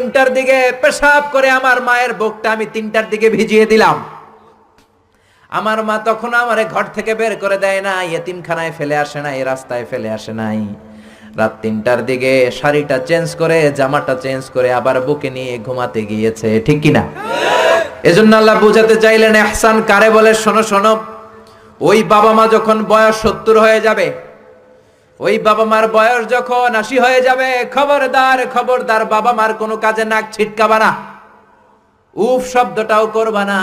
তিনটার দিকে পেশাব করে আমার মায়ের বুকটা আমি তিনটার দিকে ভিজিয়ে দিলাম। আমার মা তখন আমারে ঘর থেকে বের করে দেয় না ইয়েতিমখানায় ফেলে আসে না এই রাস্তায় ফেলে আসে নাই। রাত তিনটার দিকে শাড়িটা চেঞ্জ করে, জামাটা চেঞ্জ করে আবার বুকে নিয়ে ঘুমাতে গিয়েছে, ঠিক কিনা এজন্য আল্লাহ বুঝাতে চাইলেন, এহসান কারে বলে? শোনো শোনো। ওই বাবা মা যখন বয়স সত্তর হয়ে যাবে ওই বাবা মার বয়স যখন আশি হয়ে যাবে, খবরদার খবরদার, বাবা মার কোনো কাজে নাক ছিটকাবা না। উফ, শব্দটাও করবা না।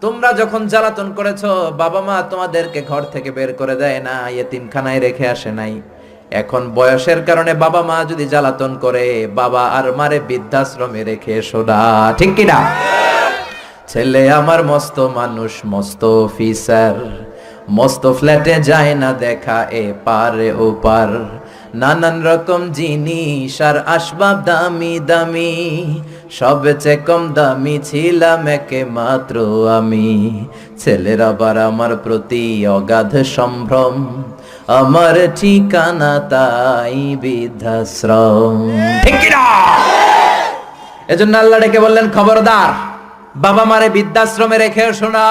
তোমরা যখন জ্বালাতন করেছ, বাবা মা তোমাদেরকে ঘর থেকে বের করে দেয় না ইয়েতিমখানায় রেখে আসে নাই। এখন বয়সের কারণে বাবা মা যদি জ্বালাতন করে, বাবা আর মারে বৃদ্ধাশ্রমে রেখে সোডা ঠিক কিনা? ছেলে আমার মস্ত মানুষ, মস্ত অফিসার মস্ত ফ্ল্যাটে যায় না দেখা এ পারে ও পার। নানান রকম জিনিস আর আসবাব দামি দামি সবচেয়ে কম দামি ছিলাম একে মাত্র আমি। ছেলের আবার আমার প্রতি অগাধ সম্ভ্রম, আমার ঠিকানা তাই বৃদ্ধাশ্রম? এজন্য আল্লাহ ডেকে বললেন, খবরদার, বাবা মারে বৃদ্ধাশ্রমে রেখে শোনা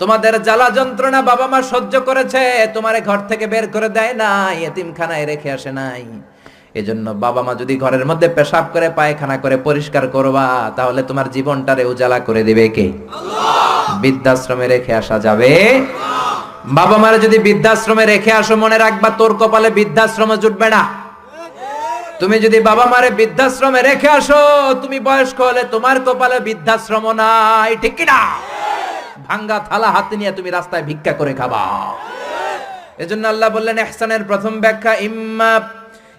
তোমাদের জ্বালা যন্ত্রণা বাবা মা সহ্য করেছে তোমারে ঘর থেকে বের করে দেয় না এতিমখানায় রেখে আসে নাই। এজন্য বাবা মা যদি ঘরের মধ্যে পেশাব করে পায়খানা করে পরিষ্কার করবা তাহলে তোমার জীবনটারে উজালা করে দিবে কে? বৃদ্ধাশ্রমে রেখে আসা যাবে। বাবা মারে যদি বৃদ্ধাশ্রমে রেখে আসো মনে রাখবা তোর কপালে বৃদ্ধাশ্রমে জুটবে না। তুমি যদি বাবা মারে বৃদ্ধাশ্রমে রেখে আসো তুমি বয়স্ক হলে তোমার কপালে বৃদ্ধাশ্রম নাই ঠিক কিনা? ভাঙ্গা থালা হাতে নিয়ে তুমি রাস্তায় ভিক্ষা করে খাবা এজন্য আল্লাহ বললেন ইহসানের প্রথম ব্যাখ্যা ইম্মা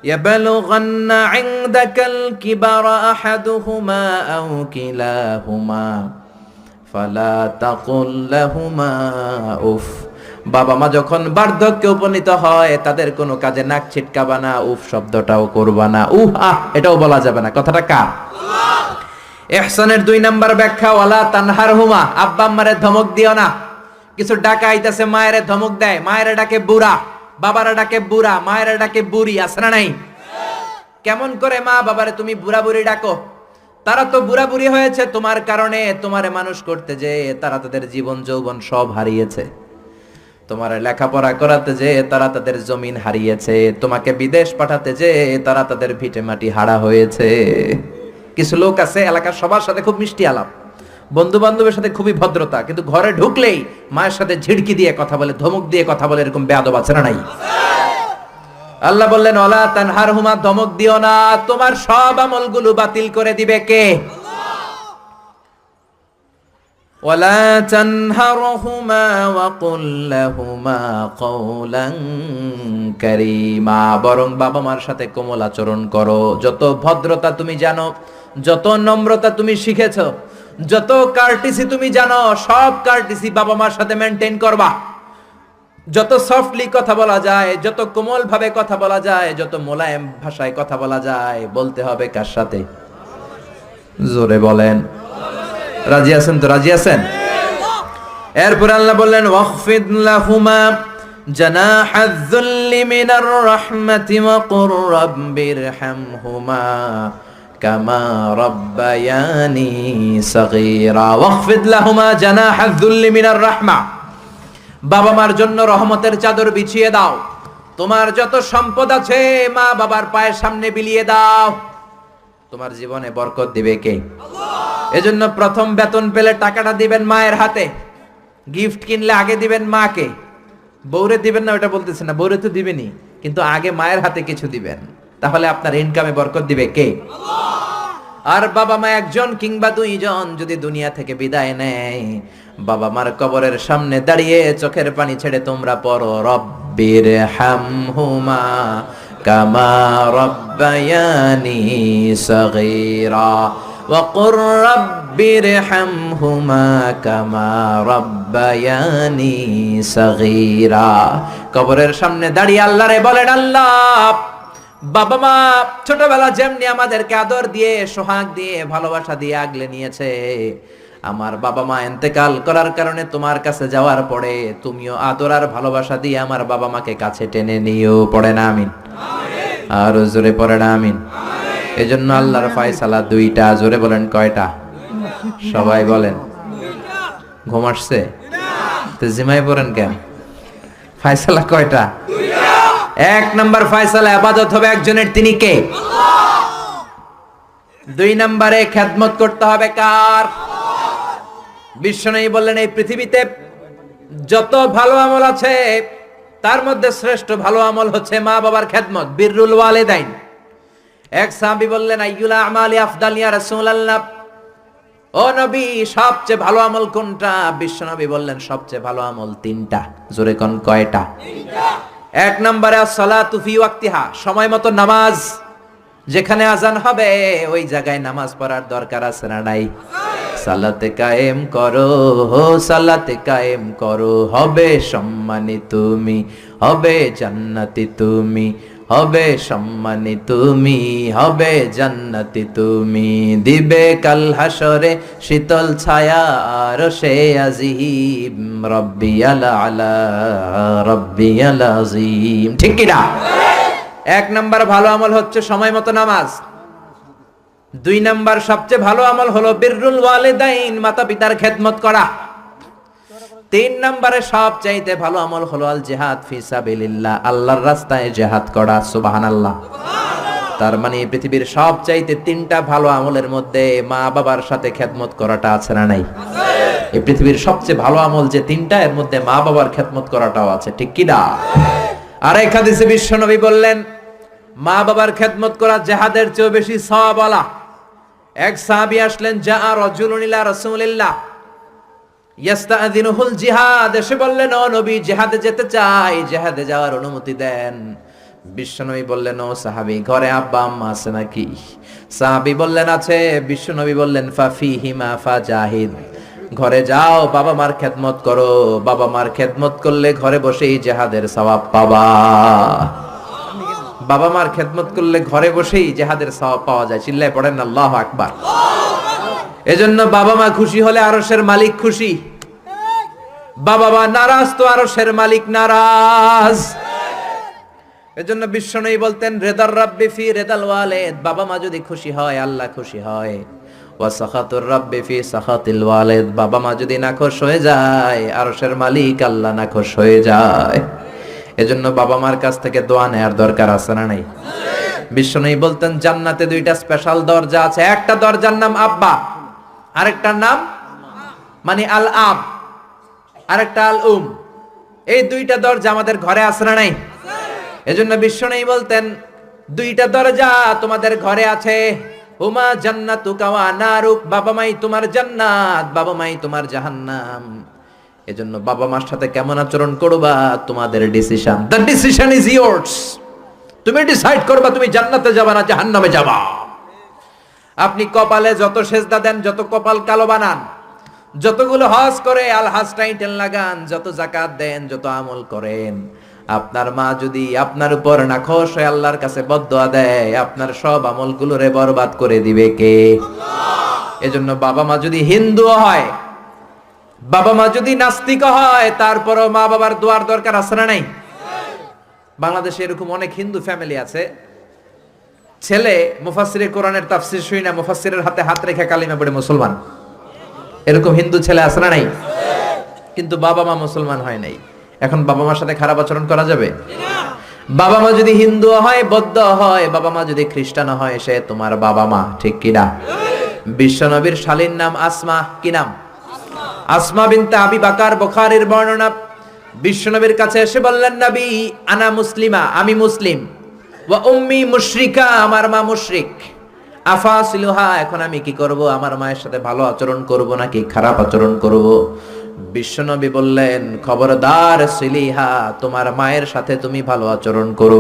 يبلغن عندك الكبر أحدهما أو كلاهما فلا تقل لهما উফ বাবা মা যখন বার্ধক্যে উপনীত হয় তাদের কোনো কাজে নাক ছিটকাবা না উফ শব্দটাও করবা না উহ আহ এটাও বলা যাবে না কথাটা কার এহসানের দুই নাম্বার ব্যাখ্যা, ওয়ালা তানহার হুমা আব্বা আম্মারে ধমক দিও না। কিছু ডাকা আইতাছে, মায়ের ধমক দেয়। মায়ের ডাকে বুড়া, বাবারা ডাকে বুড়া, মায়ের ডাকে বুড়ি, আছে না নাই? কেমন করে মা বাবারে তুমি বুড়া বুড়ি ডাকো? তারা তো বুড়া বুড়ি হয়েছে, তোমার কারণে তোমারে মানুষ করতে যে তারা তাদের জীবন যৌবন সব হারিয়েছে। তোমার লেখাপড়া করাতে যে তারা তাদের জমিন হারিয়েছে। তোমাকে বিদেশ পাঠাতে যে তারা তাদের ভিটে মাটি হারা হয়েছে। কিছু লোক আছে এলাকার সবার সাথে খুব মিষ্টি আলাপ বন্ধু বান্ধবের সাথে খুবই ভদ্রতা কিন্তু ঘরে ঢুকলেই মায়ের সাথে ঝিড়কি দিয়ে কথা বলে ধমক দিয়ে কথা বলে এরকম বেয়াদব আছে না নাই আল্লাহ বললেন ওলা তানহার হুমা ধমক দিও না তোমার সব আমলগুলো বাতিল করে দিবে কে ولا تنهرهما وقل لهما قولا كريما বরং বাবা মার সাথে কোমল আচরণ করো যত ভদ্রতা তুমি জানো যত নম্রতা তুমি শিখেছো যত কার্টিসি তুমি জানো সব কার্টিসি বাবা মার সাথে মেনটেন করবা যত সফটলি কথা বলা যায় যত কোমল ভাবে কথা বলা যায় যত মোলায়েম ভাষায় কথা বলা যায় বলতে হবে কার সাথে জোরে বলেন রাজি আছেন তো রাজি আছেন এরপর আল্লাহ বললেন ওয়াখফিদ লাহুমা جناح الذل من الرحمة وقل رب ارحمهما কামা রব্বায়ানি সগীরা ওয়াখফিদ লাহুমা জানাহা যুল্লি মিনার রাহমা। বাবা মার জন্য রহমতের চাদর বিছিয়ে দাও। তোমার যত সম্পদ আছে মা বাবার পায়ের সামনে বিলিয়ে দাও। তোমার জীবনে বরকত দিবে কে? এজন্য প্রথম বেতন পেলে টাকাটা দিবেন মায়ের হাতে। গিফট কিনলে আগে দিবেন মাকে। বৌরে দিবেন না ওটা বলতেছে না। বৌরে তো দিবেনি কিন্তু আগে মায়ের হাতে কিছু দিবেন। তাহলে আপনার ইনকামে বরকত দিবে কে? আল্লাহ! আর বাবা মা একজন কিংবা দুইজন যদি দুনিয়া থেকে বিদায় নেয় বাবা মার কবরের সামনে দাঁড়িয়ে চোখের পানি ছেড়ে তোমরা পড়ো রব্বির হামহুমা কামা রব্বায়ানি সগীরা وقل رب ارحمهما كما ربياني صغيرا কবরের সামনে দাঁড়িয়ে আল্লাহরে বলেন আল্লাহ বাবা মা ছোটবেলা যেমনি আমাদেরকে আদর দিয়ে, সোহাগ দিয়ে, ভালোবাসা দিয়ে আগলে নিয়েছে, আমার বাবা মা এন্তেকাল করার কারণে তোমার কাছে যাওয়ার পরে তুমিও আদর আর ভালোবাসা দিয়ে আমার বাবা মাকে কাছে টেনে নিও পড়ে না, আমিন। আর জোরে পড়ে না, আমিন। এজন্য আল্লাহর ফয়সালা দুইটা, জোরে বলেন কয়টা? সবাই বলেন। ঘুম আসছে? জিমাই পড়েন কেন? ফয়সালা কয়টা? এক নম্বর ফয়সালা আবাদত হবে একজনের তিনি কে? দুই নম্বরে খেদমত করতে হবে কার? বিশ্বনয়ী বললেন এই পৃথিবীতে যত ভালো আমল আছে তার মধ্যে শ্রেষ্ঠ ভালো আমল হচ্ছে মা বাবার খেদমত বিররুল ওয়ালিদাইন। এক সাহাবী বললেন আইয়ুলা আমালি আফদাল ইয়া রাসূলুল্লাহ। ও নবী সবচেয়ে ভালো আমল কোনটা? বিশ্ব নবী বললেন সবচেয়ে ভালো আমল তিনটা। জোরে কোন কয়টা? এক নম্বরে সলা তুফি ওয়াক্তিহা, সময় মতো নামাজ। যেখানে আজান হবে, ওই জায়গায় নামাজ পড়ার দরকার আছে না নাই? সালাতে কায়েম করো হো সালাতে কায়েম করো, হবে সম্মানী তুমি, হবে জান্নাতি তুমি। হবে সম্মানী তুমি, হবে জান্নাতি তুমি। দিবে কাল হাসরে শীতল ছায়া, আর সে আজিম। রব্বি আলা আলা রব্বি আলা আজিম। ঠিক কি না এক নাম্বার ভালো আমল হচ্ছে সময় মতো নামাজ। দুই নাম্বার সবচেয়ে ভালো আমল হলো বিররুল ওয়ালিদাইন মাতা পিতার খেদমত করা। তিন নম্বরে সব চাইতে ভালো আমল হলো আল জেহাদ ফি সাবিলিল্লাহ আল্লাহর রাস্তায় জেহাদ করা সুবাহান আল্লাহ তার মানে পৃথিবীর সব চাইতে তিনটা ভালো আমলের মধ্যে মা বাবার সাথে খেদমত করাটা আছে না নাই? এই পৃথিবীর সবচেয়ে ভালো আমল যে তিনটা এর মধ্যে মা বাবার খেদমত করাটাও আছে ঠিক কি না? আর এক হাদিসে বিশ্বনবী বললেন মা বাবার খেদমত করা জেহাদের চেয়েও বেশি সওয়াবলা এক সাহাবী আসলেন যা রাজুলুন ইলা রাসূলিল্লাহ। জিহাদ বললেন, ও নবী, জিহাদে যেতে চাই, জিহাদে যাওয়ার অনুমতি দেন। বিশ্বনবী বললেন, ও সাহাবী, ঘরে আব্বা আম্মা আছে নাকি? বললেন, আছে। বিশ্বনবী বললেন ফাফি হিমা ফা জাহিদ। ঘরে যাও, বাবা মার খেদমত করো। বাবা মার খেদমত করলে ঘরে বসেই জেহাদের সওয়াব পাবা। বাবা মার খেদমত করলে ঘরে বসেই জেহাদের সওয়াব পাওয়া যায়। চিল্লায় পড়েন, আল্লাহু আকবার। এজন্য বাবা মা খুশি হলে আরশের মালিক খুশি। বাবা মা নারাজ তো আরশের মালিক নারাজ। এজন্য বিশ্বনবী বলতেন, রেদার রাব্বি ফি রেদাল ওয়ালিদ। বাবা মা যদি খুশি হয়, আল্লাহ খুশি হয়। ওয়া সাখাতুর রাব্বি ফি সাখাতিল ওয়ালিদ। বাবা মা যদি নাখোশ হয়ে যায়, আরশের মালিক আল্লাহ নাখোশ হয়ে যায়। এজন্য বাবা মার কাছ থেকে দোয়া নেয়ার দরকার আছে না নাই? বিশ্বনবী বলতেন, জান্নাতে দুইটা স্পেশাল দরজা আছে। একটা দরজার নাম আব্বা। আরেকটার নাম? মানে আল আব আরেকটা আল উম এই দুইটা দরজা আমাদের ঘরে আছে না নাই? এজন্য বিশ্ব নেই বলতেন, দুইটা দরজা তোমাদের ঘরে আছে। হুমা জান্নাতু কাওয়া নারুক। বাবা মাই তোমার জান্নাত, বাবা মাই তোমার জাহান্নাম। এজন্য বাবা মার সাথে কেমন আচরণ করবা? তোমাদের decision the decision is yours তুমি ডিসাইড করবা তুমি জান্নাতে যাবা না জাহান্নামে যাবা। কপালে যত সেজদা দেন যত কপাল কালো বানান যতগুলো হজ করে আল হাজ টাইটেল লাগান যত জাকাত দেন যত আমল করেন। আপনার মা যদি আপনার উপর নাখোশ হয়ে আল্লাহর কাছে বদয়া দেয় আপনার সব আমলগুলোরে বরবাদ করে দিবে কে? এজন্য বাবা মা যদি হিন্দু হয় বাবা মা যদি নাস্তিক হয় তারপরও মা বাবার দোয়ার দরকার আছে না নাই। বাংলাদেশে এরকম অনেক হিন্দু ফ্যামিলি আছে ছেলে মুফাসিরে কোরআনের তাফসির শুই না মুফাসিরের হাতে হাত রেখে কালিমা পড়ে মুসলমান। এরকম হিন্দু ছেলে আছে না নাই? কিন্তু বাবা মা মুসলমান হয় নাই। এখন বাবা মার সাথে খারাপ আচরণ করা যাবে? বাবা মা যদি হিন্দু হয়, বৌদ্ধ হয়, বাবা মা যদি খ্রিস্টান হয়, সে তোমার বাবা মা, ঠিক কিনা বিশ্বনবীর শালীর নাম আসমা, কি নাম? আসমা বিনতে আবি বাকার বুখারীর বর্ণনা। বিশ্বনবীর কাছে এসে বললেন, নবী, আনা মুসলিমা, আমি মুসলিম। ওয়া উম্মি মুশরিকা, আমার মা মুশরিক। আফাসিলুহা, এখন আমি কি করব? আমার মায়ের সাথে ভালো আচরণ করব নাকি খারাপ আচরণ করব? বিশ্বনবী বললেন, খবরদার সিলিহা, তোমার মায়ের সাথে তুমি ভালো আচরণ করবা।